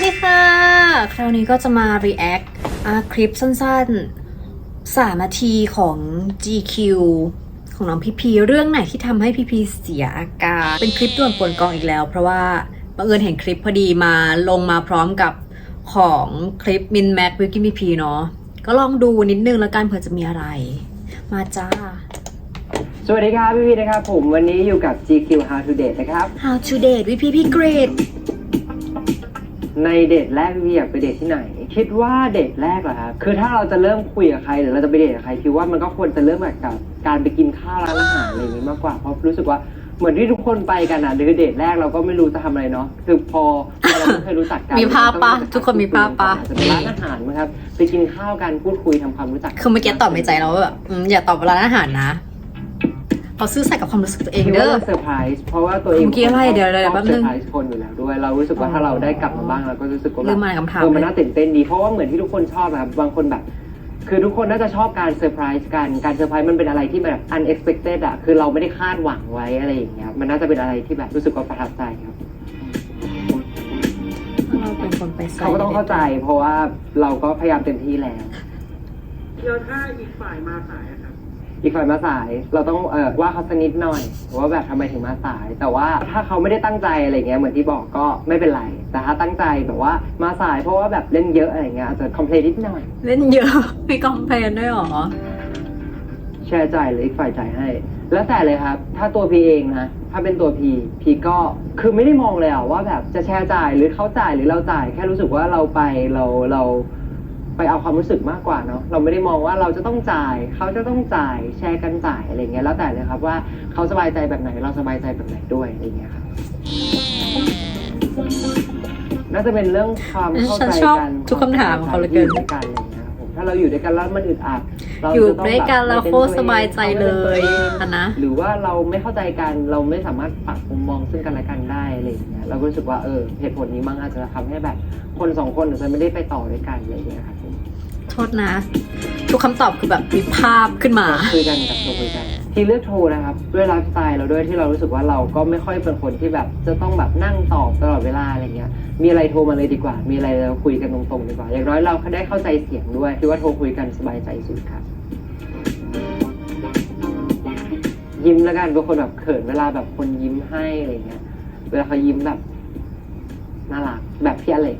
วัสดีค่ะ คราวนี้ก็จะมา react อะคลิปสั้นๆ 3 นาทีของ GQ ของน้องพีพีเรื่องไหนที่ทำให้พีพีเสียอาการ เป็นคลิปด่วนป่วนกองอีกแล้ว เพราะว่าบังเอิญเห็นคลิปพอดีมาลงมาพร้อมกับของคลิปมินแม็กวิกกี้พีพีเนาะก็ลองดูนิดนึงแล้วกันเผื่อจะมีอะไร มาจ้า สวัสดีครับพี่พีนะครับผมวันนี้อยู่กับ GQ How to Date นะครับ How to date with PP Great ในเดทแรกพี่พีอยากไปเดทที่ไหน คิดว่าเดทแรกเหรอครับคือถ้าเราจะเริ่มคุยกับใครหรือเราจะไปเดทกับใครพี่ว่ามันก็ควรจะเริ่มจากการไปกินข้าวร้านอาหารอะไรอย่างนี้มากกว่าเพราะรู้สึกว่าเหมือนที่ทุกคนไปกันอะคือเดทแรกเราก็ไม่รู้จะทำอะไรเนาะคือพอเราไม่เคยรู้จักกันมีภาพปะทุกคนมีภาพปะจะเป็นร้านอาหารมั้งครับไปกินข้าวกันพูดคุยทำความรู้จักคือเมื่อกี้ตอบในใจเราว่าแบบอืมอย่าตอบร้านอาหารนะ เขาซื่อสัตย์กับความรู้สึกตัวเองคิดเด้อว่าเซอร์ไพรส์เพราะว่าตัวเองเมื่อกี้อะไรเดี๋ยวเดี๋ยวชอบแป๊บนึงเซอร์ไพรส์คนอยู่แล้วด้วยเรารู้สึกว่าถ้าเราได้กลับมาบ้างเราก็รู้สึกว่าลืแบบมอ่านคำถาม เออมันเลยน่าตื่นเต้นดีเพราะว่าเหมือนที่ทุกคนชอบนะครับบางคนแบบ คือทุกคนน่าจะชอบการเซอร์ไพรส์กันการเซอร์ไพรส์มันเป็นอะไรที่แบบ unexpected อะคือเราไม่ได้คาดหวังไว้อะไรอย่างเงี้ยมันน่าจะเป็นอะไรที่แบบรู้สึกว่าประทับใจครับ เราเป็นคนไปใส่เขาก็ต้องเข้าใจ เพราะว่าเราก็พยายามเต็มที่แล้ว แล้วถ้าอีกฝ่ายมาสายอะครับ อีกฝ่ายมาสาย เราต้องเออว่าเขาสักนิดหน่อยว่าแบบทำไมถึงมาสาย แต่ว่าถ้าเขาไม่ได้ตั้งใจอะไรเงี้ยเหมือนที่บอกก็ไม่เป็นไร แต่ถ้าตั้งใจแบบว่ามาสาย เพราะว่าแบบเล่นเยอะอะไรเงี้ยอาจจะคอมเพลนิดหน่อยเล่นเยอะมีกองเพลนด้วยเหรอแชร์จ่ายหรืออีกฝ่ายจ่ายให้ แล้วแต่เลยครับ ถ้าตัวพีเองนะ ถ้าเป็นตัวพีพีก็คือไม่ได้มองเลยอะว่าแบบจะแชร์จ่ายหรือเขาจ่ายหรือเราจ่าย แค่รู้สึกว่าเราไปเราเรา ไปเอาความรู้สึกมากกว่าเนาะเราไม่ได้มองว่าเราจะต้องจ่าย เขาจะต้องจ่ายแชร์กันจ่ายอะไรเงี้ยแล้วแต่เลยครับว่าเขาสบายใจแบบไหนเราสบายใจแบบไหนด้วยอะไรเงี้ยครับน่าจะเป็นเรื่องความเข้าฉันใจชอบกันทุกคำถามของเขาเหลือเกินที่ยู่ด้วยกันอะไรเงี้ยครับผมถ้าเราอยู่ด้วยกันแล้วมันอึดอัดเราอยู่จะต้องด้วยกันแบบแล้วไม่โคป็นตรสบายใจเลยตัวองอะนะ หรือว่าเราไม่เข้าใจกันเราไม่สามารถปรับมุมมองซึ่งกันและกันได้อะไรอย่างเงี้ยเราก็รู้สึกว่าเออเหตุผลนี้มั้งอาจจะทำให้แบบ คนสองคนอาจจะไม่ได้ไปต่อด้วยกันอะไรอย่างเงี้ยครับผมโท ษนะ ทุกคำตอบคือแบบมีภาพขึ้นมา คุยกันกับโทรคุยกันที่เลือกโทรนะครับด้วยไลฟ์สไตล์เราด้วยที่เรารู้สึกว่าเราก็ไม่ค่อยเป็นคนที่แบบจะต้องแบบนั่งตอบตลอดเวลาอะไรเงี้ยมีอะไรโทรมาเลยดีกว่า มีอะไรเราคุยกันตรงๆดีกว่า อย่างน้อยเราได้เข้าใจเสียงด้วยคิดว่าโทรคุยกันสบายใจสุดครับยิ้มแล้วกันเป็นคนแบบเขินเวลาแบบคนยิ้มให้อะไรเงี้ยเวลาเขายิ้มแบบน่ารักแบบพี่อเล็ก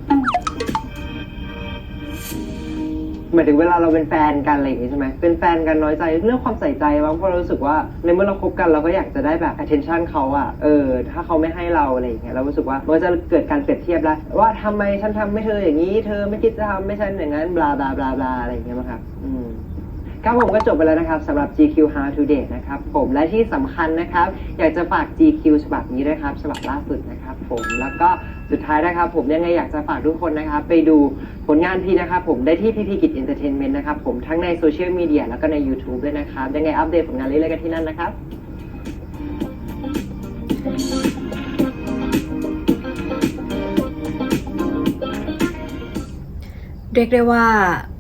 หมายถึงเวลาเราเป็นแฟนกันอะไรอย่างงี้ใช่ไหมเป็นแฟนกันน้อยใจเรื่องความใส่ใจบางเพราะเรารู้สึกว่าในเมื่อเราคบกันเราก็อยากจะได้แบบ attention เขาอะเออ ถ้าเขาไม่ให้เราอะไรอย่างเงี้ยเรารู้สึกว่ามันจะเกิดการเปรียบเทียบแล้วว่าทำไมฉันทำไม่เธออย่างนี้ เธอไม่คิดจะทำไม่ฉันอย่างนั้นบลาบลาบลาบลาอะไรอย่างเงี้ยมั้งครับอืม ครับผมก็จบไปแล้วนะครับสำหรับ GQ How to Date นะครับผมและที่สำคัญนะครับ อยากจะฝาก GQ ฉบับนี้ด้วยครับ ฉบับล่าสุดนะครับผมแล้วก็ สุดท้ายนะครับ ผมยังไงอยากจะฝากทุกคนนะครับ ไปดูผลงานพี่นะครับ ผมได้ที่พีพีกิจเอนเตอร์เทนเมนต์นะครับ ผมทั้งในโซเชียลมีเดียแล้วก็ใน YouTube ด้วยนะครับ ยังไงอัปเดตผลงานเรื่อยๆกันที่นั่นนะครับเรียกได้ว่า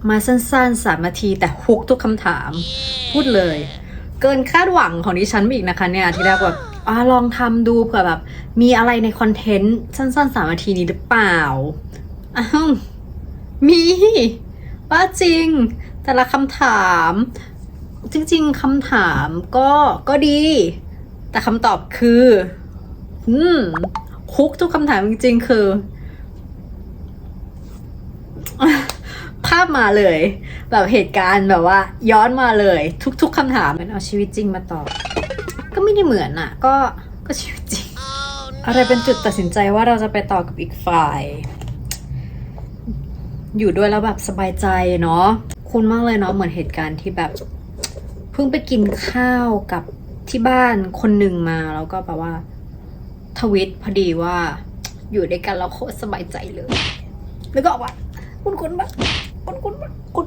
มาสั้นๆสามนาทีแต่ฮุกทุกคำถาม พูดเลย เกินคาดหวังของดิฉันไปอีกนะคะเนี่ยที่แรกแบบ อ่าลองทำดูเผื่อแบบ มีอะไรในคอนเทนต์สั้นๆสามนาทีนี้หรือเปล่าอ้าวมีว่าจริง แต่ละคำถาม จริง ๆคำถามก็ก็ดี แต่คำตอบคือ อืมฮุกทุกคำถามจริง ๆ คือ ภาพมาเลย แบบเหตุการณ์แบบว่า ย้อนมาเลย ทุก ๆคำถามมันเอาชีวิตจริงมาตอบ ก็ไม่ได้เหมือนอะก็ก็ชีวิตจริง อะไรเป็นจุดตัดสินใจว่าเราจะไปต่อกับอีกฝ่าย อยู่ด้วยแล้วแบบสบายใจเนาะคุณมากเลยเนาะเหมือนเหตุการณ์ที่แบบเพิ่งไปกินข้าวกับที่บ้านคนหนึ่งมาแล้วก็แบบว่า ทวิตพอดีว่า อยู่ด้วยกันแล้วโคตรสบายใจเลยแล้วก็บอกว่าคุณคุณบ้าคุณคุณบ้าคุณ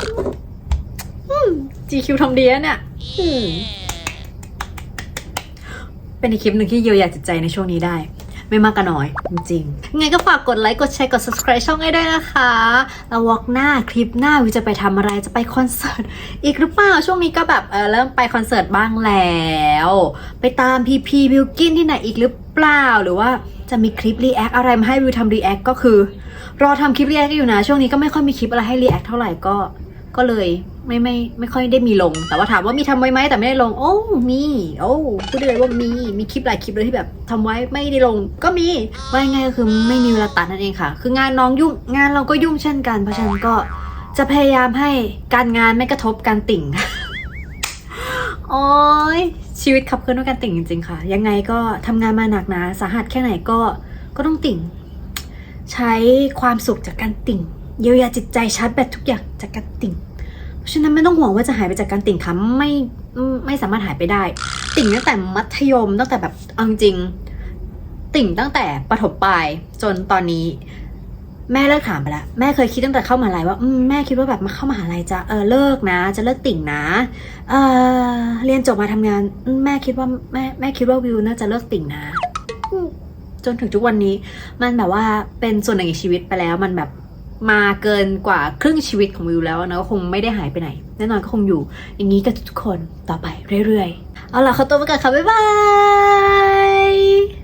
คุณบ้างอืม GQ ทำดีนะเนี่ย เป็นอีกคลิปหนึ่งที่เยียวยาจิตใจในช่วงนี้ได้ ไม่มากก็น้อย จริงๆไงก็ฝากกดไลค์กดแชร์กด subscribe ช่องให้ด้วยนะคะแล้ววอกหน้าคลิปหน้าวิวจะไปทำอะไรจะไปคอนเสิร์ตอีกหรือเปล่าช่วงนี้ก็แบบเออเริ่มไปคอนเสิร์ตบ้างแล้ว ไปตามพีพีบิวกินที่ไหนอีกหรือเปล่าหรือว่าจะมีคลิปรีแอคอะไรมาให้วิวทำรีแอคก็คือ รอทำคลิปรีแอคอยู่นะ ช่วงนี้ก็ไม่ค่อยมีคลิปอะไรให้รีแอคเท่าไหร่ก็ ก็เลยไม่ไม่ไม่ค่อยได้มีลง แต่ว่าถามว่ามีทำไว้ไหมแต่ไม่ได้ลง โอ้มี โอ้พูดได้เลยว่ามีมีคลิปหลายคลิปเลยที่แบบทำไว้ไม่ได้ลง ก็มีว่าง่ายก็คือไม่มีเวลาตัดนั่นเองค่ะ คืองานน้องยุ่งงานเราก็ยุ่งเช่นกัน เพราะฉะนั้นก็จะพยายามให้การงานไม่กระทบการติ่งโอ้ยชีวิตขับเคลื่อนด้วยการติ่งจริงๆค่ะ ยังไงก็ทำงานมาหนักหนาสาหัสแค่ไหนก็ก็ต้องติ่ง ใช้ความสุขจากการติ่ง เยียวยาจิตใจชาร์จแบตทุกอย่างจากการติ่ง เพราะฉะนั้นไม่ต้องห่วงว่าจะหายไปจากการติ่งค่ะไม่ไม่สามารถหายไปได้ ติ่งตั้งแต่มัธยมตั้งแต่แบบเอาจริง ติ่งตั้งแต่ประถมปลายจนตอนนี้ แม่เลิกถามไปแล้วแม่เคยคิดตั้งแต่เข้ามหาลัยว่าอมแม่คิดว่าแบบมาเข้ามหาลัยจะเออเลิกนะ จะเลิกติ่งนะเออเรียนจบมาทำงานมแม่คิดว่าแม่แม่คิดว่าวิวน่าจะเลิกติ่งนะจนถึงทุกวันนี้ มันแบบว่าเป็นส่วนหนึ่งในชีวิตไปแล้วมันแบบ มาเกินกว่าครึ่งชีวิตของวิวแล้วนะก็คงไม่ได้หายไปไหน แน่นอนก็คงอยู่อย่างนี้กับทุกคนต่อไปเรื่อยๆ เอาล่ะขอตัวไปก่อนค่ะ บ๊ายบาย